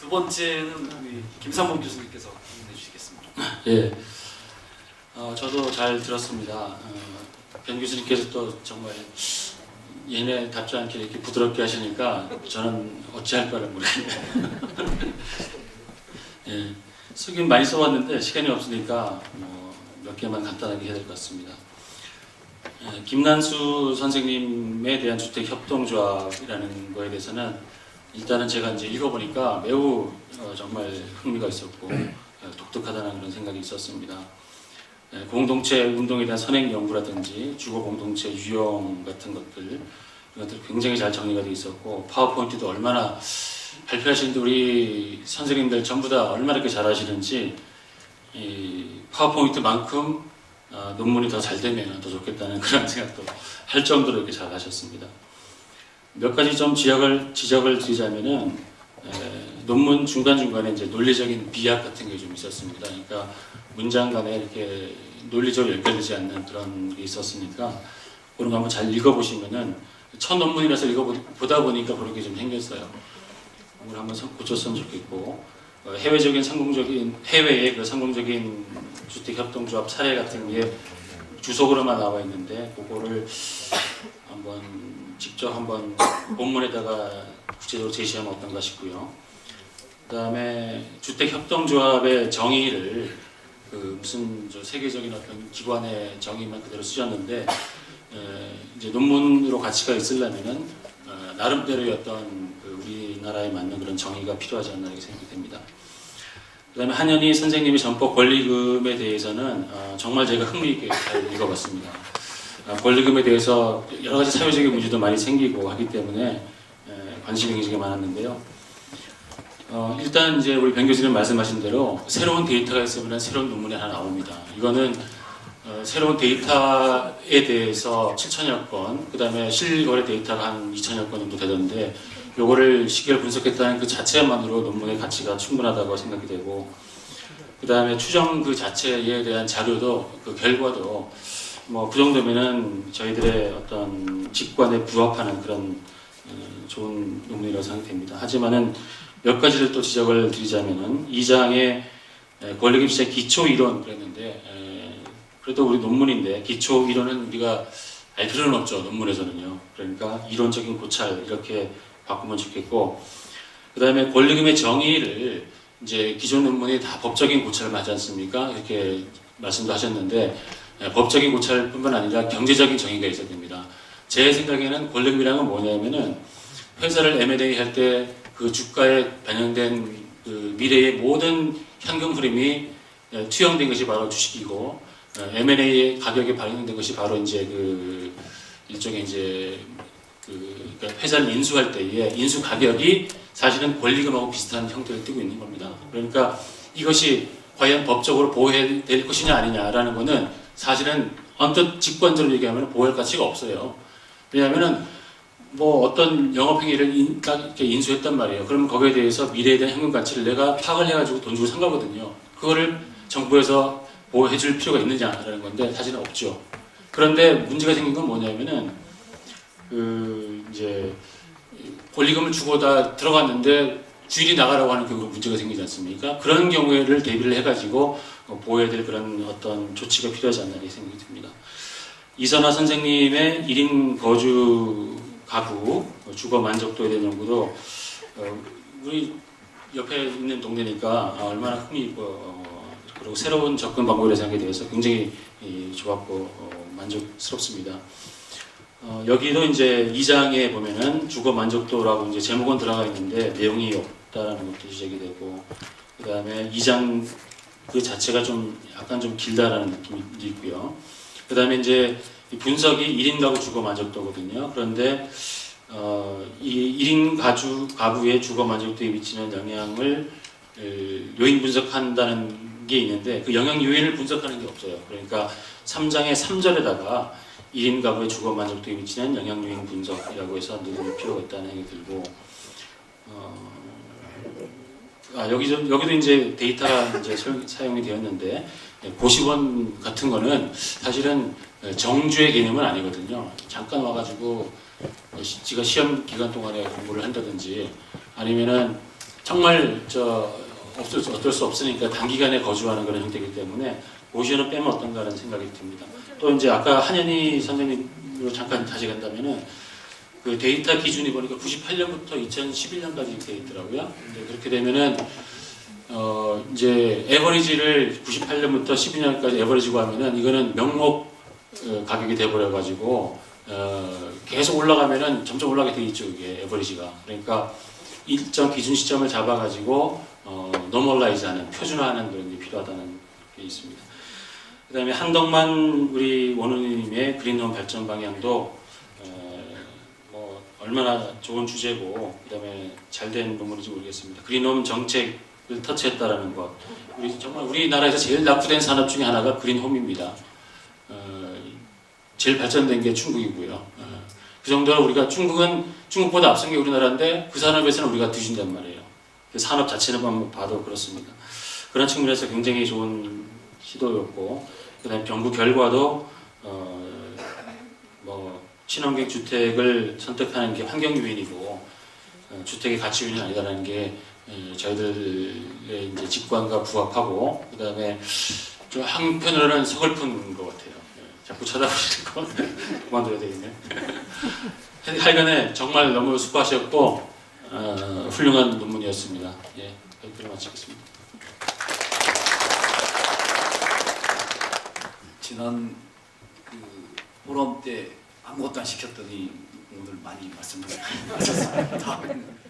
두 번째는 우리 김삼봉 교수님께서 질문해 주시겠습니다. 예, 어, 저도 잘 들었습니다. 어, 변 교수님께서 또 정말 얘네 답지 않게 이렇게 부드럽게 하시니까 저는 어찌할 바를 모르겠네요. 예, 쓰긴 많이 써왔는데 시간이 없으니까 뭐 몇 개만 간단하게 해야 될 것 같습니다. 예, 김난수 선생님에 대한 주택 협동조합이라는 거에 대해서는 일단은 제가 이제 읽어보니까 매우 어, 정말 흥미가 있었고 어, 독특하다는 그런 생각이 있었습니다. 예, 공동체 운동에 대한 선행 연구라든지 주거 공동체 유형 같은 것들 이런 것들 굉장히 잘 정리가 되어 있었고 파워포인트도 얼마나 발표하시는데 우리 선생님들 전부 다 얼마나 이렇게 잘하시는지 이 파워포인트만큼 아, 논문이 더 잘 되면 더 좋겠다는 그런 생각도 할 정도로 이렇게 잘 하셨습니다. 몇 가지 좀 지적을 지적을 드리자면은 에, 논문 중간 중간에 이제 논리적인 비약 같은 게 좀 있었습니다. 그러니까 문장 간에 이렇게 논리적으로 연결되지 않는 그런 게 있었으니까 그런 거 한번 잘 읽어보시면은 첫 논문이라서 읽어보다 보니까 그런 게 좀 생겼어요. 그걸 한번 성- 고쳤으면 좋겠고 어, 해외적인 성공적인 해외의 그 성공적인 주택 협동조합 사례 같은 게 주석으로만 나와 있는데 그거를 한번 직접 한번 본문에다가 구체적으로 제시하면 어떤가 싶고요. 그다음에 주택 협동조합의 정의를 그 무슨 저 세계적인 어떤 기관의 정의만 그대로 쓰셨는데 에, 이제 논문으로 가치가 있으려면은 어, 나름대로의 어떤 그 우리나라에 맞는 그런 정의가 필요하지 않나 이렇게 생각이 됩니다. 그다음에 한현희 선생님의 전법 권리금에 대해서는 어, 정말 제가 흥미있게 잘 읽어봤습니다. 아, 권리금에 대해서 여러 가지 사회적인 문제도 많이 생기고 하기 때문에 에, 관심이 굉장히 많았는데요. 어, 일단 이제 우리 변 교수님 말씀하신 대로 새로운 데이터가 있으면 새로운 논문이 하나 나옵니다. 이거는 어, 새로운 데이터에 대해서 7천여 건, 그 다음에 실거래 데이터가 한 2천여 건 정도 되던데, 요거를 시계를 분석했다는 그 자체만으로 논문의 가치가 충분하다고 생각이 되고, 그 다음에 추정 그 자체에 대한 자료도, 그 결과도, 뭐 그 정도면은 저희들의 어떤 직관에 부합하는 그런 어, 좋은 논문이라고 생각됩니다. 하지만은 몇 가지를 또 지적을 드리자면은 이 장의 에, 권리금 시장 기초 이론 그랬는데 에, 그래도 우리 논문인데 기초 이론은 우리가 알 필요는 없죠 논문에서는요. 그러니까 이론적인 고찰 이렇게 바꾸면 좋겠고 그 다음에 권리금의 정의를 이제 기존 논문이 다 법적인 고찰을 하지 않습니까? 이렇게 말씀도 하셨는데 에, 법적인 고찰뿐만 아니라 경제적인 정의가 있어야 됩니다. 제 생각에는 건 뭐냐면은 회사를 M&A 할 때 그 주가에 반영된 그 미래의 모든 현금 흐름이 에, 투영된 것이 바로 주식이고 어, M&A의 가격에 반영된 것이 바로 이제 그 일종의 이제 그 그러니까 회사를 인수할 때의 인수 가격이 사실은 권리금하고 비슷한 형태를 띠고 있는 겁니다. 그러니까 이것이 과연 법적으로 보호해야 될 것이냐 아니냐라는 거는 사실은 언뜻 직관적으로 얘기하면 보호할 가치가 없어요. 왜냐하면은 뭐 어떤 영업행위를 인, 딱 인수했단 말이에요. 그러면 거기에 대해서 미래에 대한 현금 가치를 내가 파악을 해가지고 돈 주고 산 거거든요. 그거를 정부에서 보호해 줄 필요가 있느냐라는 건데 사실은 없죠. 그런데 문제가 생긴 건 뭐냐면은 그 이제 권리금을 주고 다 들어갔는데 주인이 나가라고 하는 경우 문제가 생기지 않습니까? 그런 경우를 대비를 해가지고 어, 보호해야 될 그런 어떤 조치가 필요하지 않나 이렇게 생각이 듭니다. 이선화 선생님의 1인 거주 가구 어, 주거 만족도에 대한 연구도 어, 우리 옆에 있는 동네니까 아, 얼마나 흥미있고 어, 그리고 새로운 접근 방법에 대해서 굉장히 이, 좋았고 어, 만족스럽습니다. 어, 여기도 이제 2장에 보면은 주거 만족도라고 이제 제목은 들어가 있는데 내용이 없다라는 것도 지적이 되고 그 다음에 2장 그 자체가 좀 약간 좀 길다라는 느낌이 있고요. 그 다음에 이제 이 분석이 1인 가구 주거 만족도거든요. 그런데 어, 이 1인 가주, 가구의 주거 만족도에 미치는 영향을 에, 요인 분석한다는 게 있는데 그 영향 요인을 분석하는 게 없어요. 그러니까 3장의 3절에다가 1인 가구의 주거 만족도에 미치는 영향 요인 분석이라고 해서 넣을 필요가 있다는 생각이 들고 어, 아, 여기도, 여기도 이제 데이터가 이제 설- 사용 이 되었는데 예, 고시원 같은 거는 사실은 예, 정주의 개념은 아니거든요. 잠깐 와가지고 어, 시- 지가 시험 기간 동안에 공부를 한다든지 아니면은 정말 저 어쩔 수, 어쩔 수 없으니까 단기간에 거주하는 그런 형태이기 때문에 고시원은 빼면 어떤가라는 생각이 듭니다. 또 이제 아까 한현희 선생님으로 잠깐 다시 간다면은 그 데이터 기준이 보니까 98년부터 2011년까지 돼 있더라고요. 근데 그렇게 되면은 어 이제 에버리지를 98년부터 12년까지 에버리지고 하면은 이거는 명목 어, 가격이 돼버려 가지고 어 계속 올라가면은 점점 올라가게 돼 있죠 이게 에버리지가 그러니까 일정 기준 시점을 잡아 가지고 어 노멀라이즈하는 표준화하는 그런 게 필요하다는 게 있습니다. 그다음에 한덕만 우리 원우님의 그린홈 발전 방향도 얼마나 좋은 주제고 그다음에 잘된 논문인지 모르겠습니다. 그린홈 정책을 터치했다라는 것. 우리 정말 우리나라에서 제일 낙후된 산업 중에 하나가 그린홈입니다. 어, 제일 발전된 게 중국이고요. 어, 그 정도로 우리가 중국은 중국보다 앞선 게 우리나라인데 그 산업에서는 우리가 뒤진단 말이에요. 그 산업 자체는 한번 봐도 그렇습니다. 그런 측면에서 굉장히 좋은 시도였고, 그다음에 정부 결과도 어, 뭐 친환경 주택을 선택하는 게 환경 유인이고 어, 주택의 가치 유인이 아니다라는 게 에, 저희들의 이제 직관과 부합하고, 그다음에 좀 한편으로는 서글픈 것 같아요. 예, 자꾸 쳐다보시는 거 그만둬야 되겠네. 하여간에 정말 너무 수고하셨고 어, 훌륭한 논문이었습니다. 예, 여기로 마치겠습니다. 지난 그 포럼 때 아무것도 안 시켰더니 오늘 많이 말씀을 하셨습니다. 꼭